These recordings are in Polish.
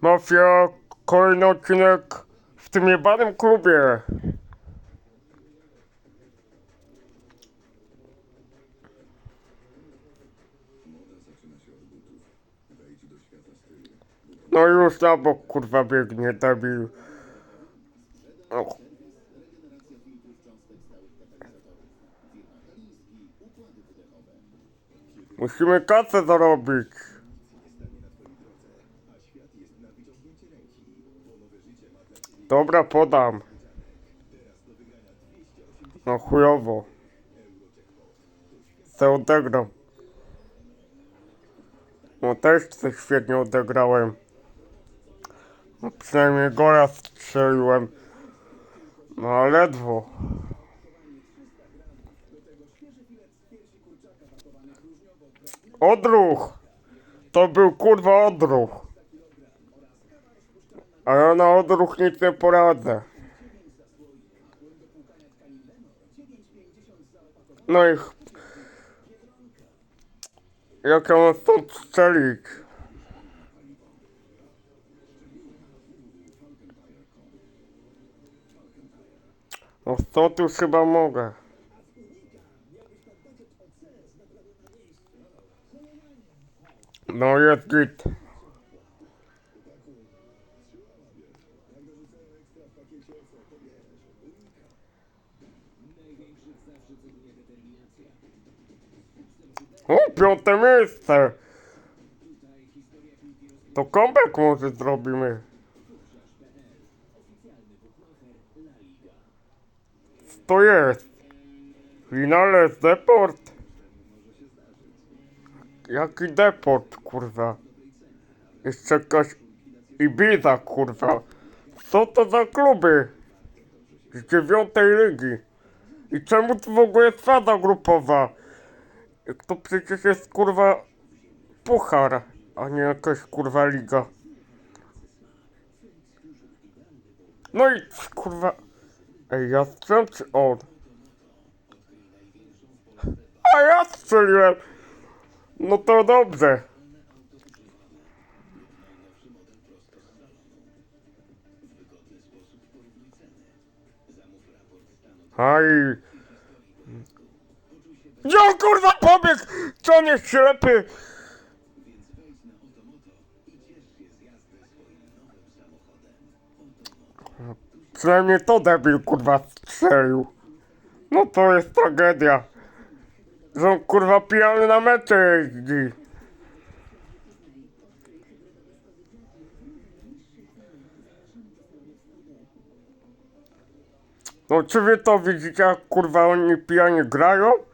Mafia, kolejny odcinek w tym jebanym klubie. No już na bok kurwa biegnie debil. Och. Musimy kasę zarobić. Dobra, podam. No chujowo. Se odegram. No też coś świetnie odegrałem. No przynajmniej gola strzeliłem. No ledwo. Odruch! To był kurwa odruch. A ja na odruch nic nie poradzę. No i... Jak ja mam stąd strzelić? No stąd już chyba mogę. No jest git. O, piąte miejsce! To comeback może zrobimy. To jest. Finale z deport. Jaki deport, kurwa? Jeszcze jakaś Ibiza, kurwa. Co to za kluby? Z dziewiątej ligi. I czemu to w ogóle jest fada grupowa? To przecież jest, kurwa, puchar, a nie jakaś, kurwa, liga. No i, kurwa... Ej, ja strzelam czy on? A ja strzeliłem! No to dobrze. Aj. Gdzie kurwa pobiegł? Co jest ślepy? Przynajmniej to debil kurwa strzelił. No to jest tragedia. Że on kurwa pijany na mecze jeździ. No czy wy to widzicie jak kurwa oni pijanie grają?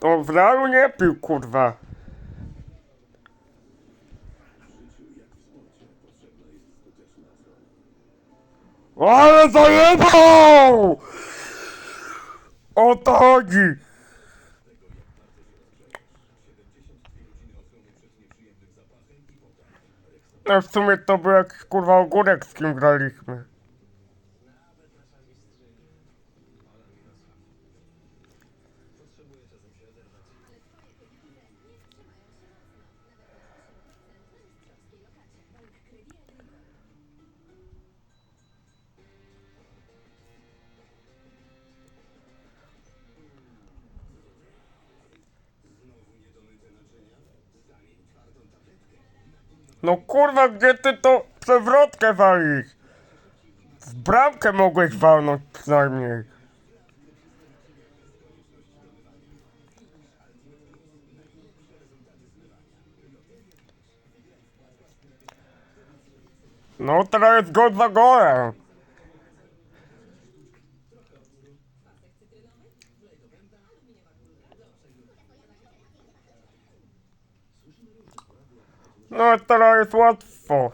To w realu nie pił kurwa. Ale zajebał! O to chodzi! No w sumie to był jakiś kurwa ogórek z kim graliśmy. No kurwa, gdzie ty to przewrotkę walisz? W bramkę mogłeś walnąć przynajmniej. No teraz gol za golem. No teraz jest łatwo.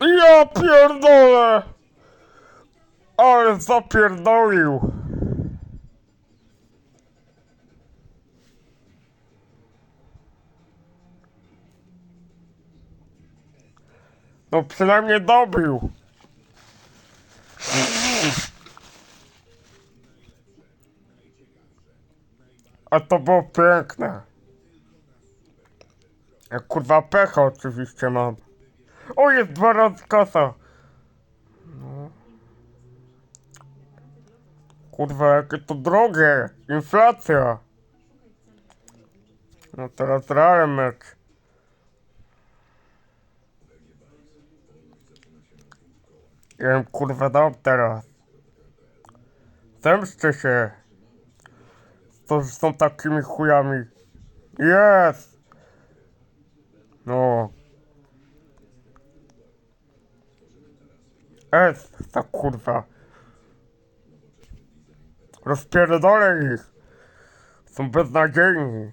Ja pierdolę! Ale zapierdolił! No przynajmniej dobił. A to było piękne. Ja kurwa pecha oczywiście mam. O, jest dwa razy kasa. No. Kurwa, jakie to drogie. Inflacja. No teraz Real mecz. Ja im kurwa dam teraz. Zemszczę się. To są takimi chujami. Jest! No. Jest, ta kurwa. Rozpierdolę ich. Są beznadziejni.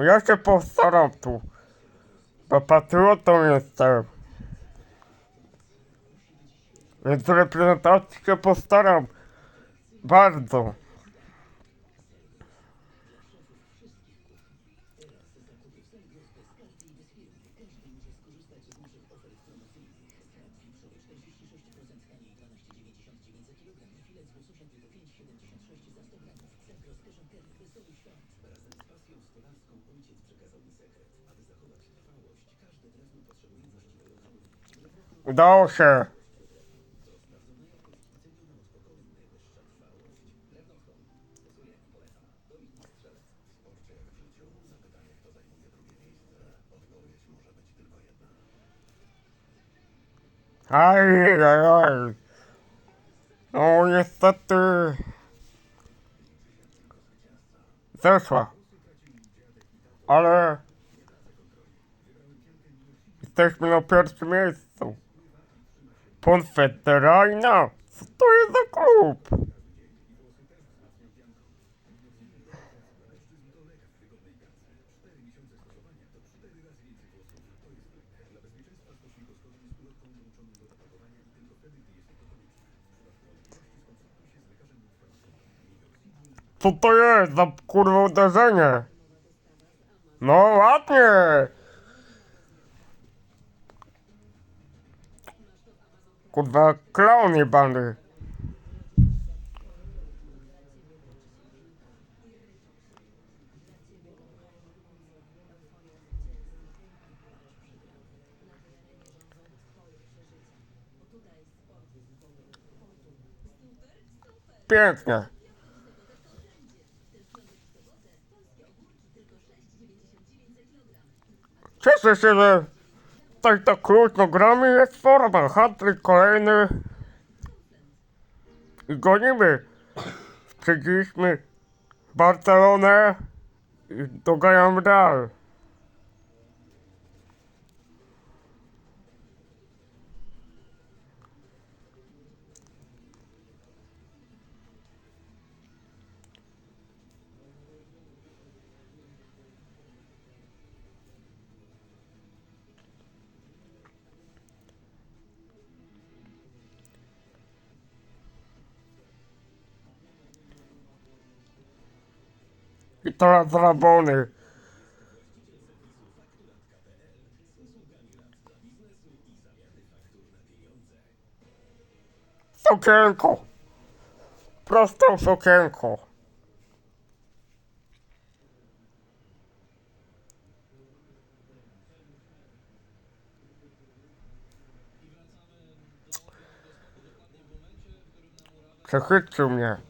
No ja się postaram tu. Bo patriotą jestem. Więc reprezentacji się postaram. Bardzo. Udało się. Aj, aj, aj. No niestety. Zeszła. Ale jesteśmy na pierwszym miejscu. Konfederalna? Co to jest za klub? Co to jest za kurwa uderzenie? No ładnie! Kurwa, klaun jebany. Pięknie. Cieszę się, że tak tak krótko gramy, jest forma, hatryk kolejny i gonimy. Przegraliśmy Barcelonę i doganiamy Real. I teraz rabony. Sokienko. Prostą sokienko. Przechytrzył mnie.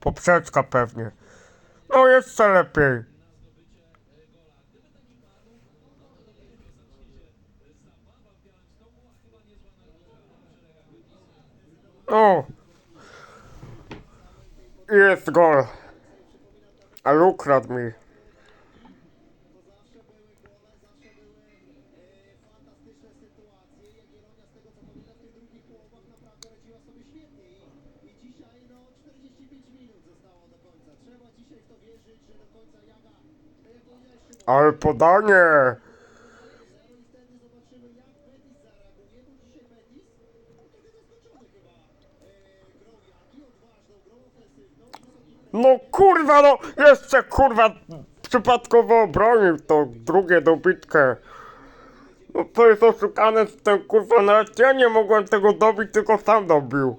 Poprzeczka pewnie. No jeszcze lepiej. O! Jest gol. Ale ukradł mi. Ale podanie! No kurwa, no jeszcze kurwa przypadkowo obronił to drugie dobitkę. No to jest oszukane tym kurwa, nawet ja nie mogłem tego dobić, tylko sam dobił.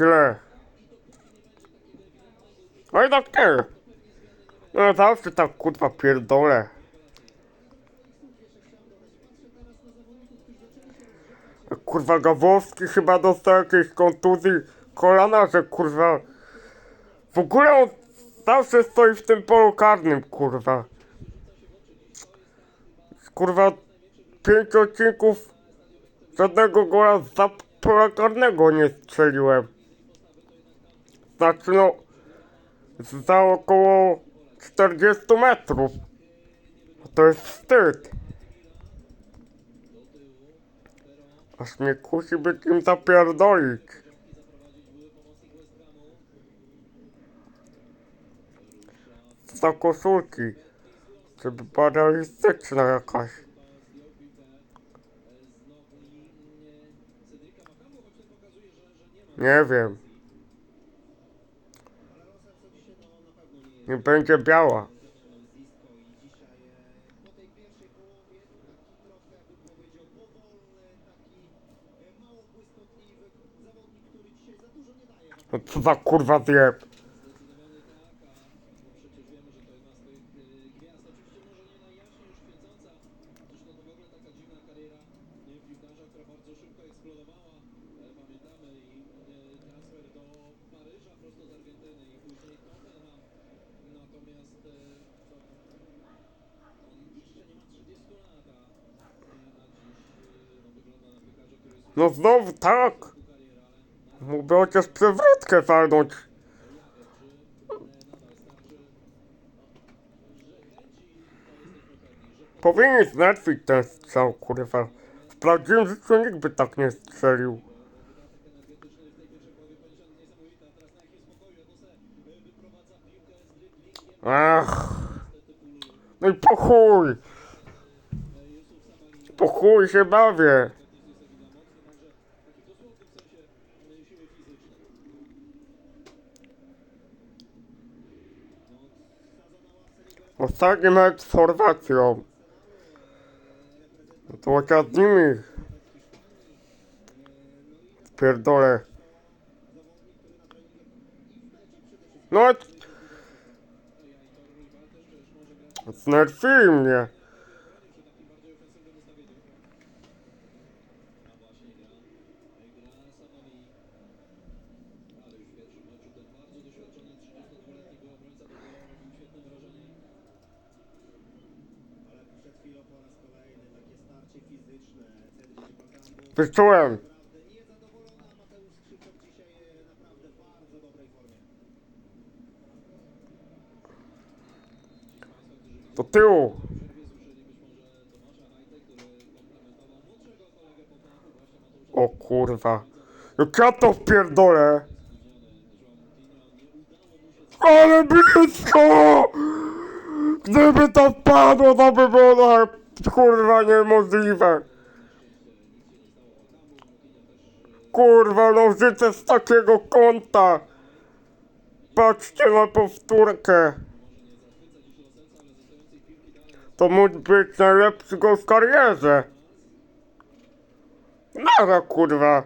źle. No i tak ty. No zawsze tak kurwa pierdolę. Kurwa Gawłowski chyba dostał jakiejś kontuzji kolana, że kurwa... W ogóle on zawsze stoi w tym polu karnym, kurwa. Kurwa, pięć odcinków żadnego gola za pola karnego nie strzeliłem. Znaczy za około 40 metrów. To jest wstyd. Aż mnie kusi by im zapierdolić. Za koszulki. Żeby była realistyczna jakaś. Nie wiem. Nie będzie biała. No co za kurwa zjeb. No znowu tak. Mógłby chociaż przewrotkę walnąć. Powinien znerfić ten strzał, kurwa. W prawdziwym życiu nikt by tak nie strzelił. Ach. No i po chuj. Po chuj się bawię. Ostatni mecz z Chorwacją. No to nimi. Pierdolę. No. Znerfili mnie. Wyczułem. Do tyłu. O kurwa. Jak ja to wpierdolę. Ale blisko! Gdyby to padło, to by było kurwa niemożliwe. Kurwa, no życie z takiego kąta. Patrzcie na powtórkę. To mógł być najlepszy go w karierze. Nara kurwa.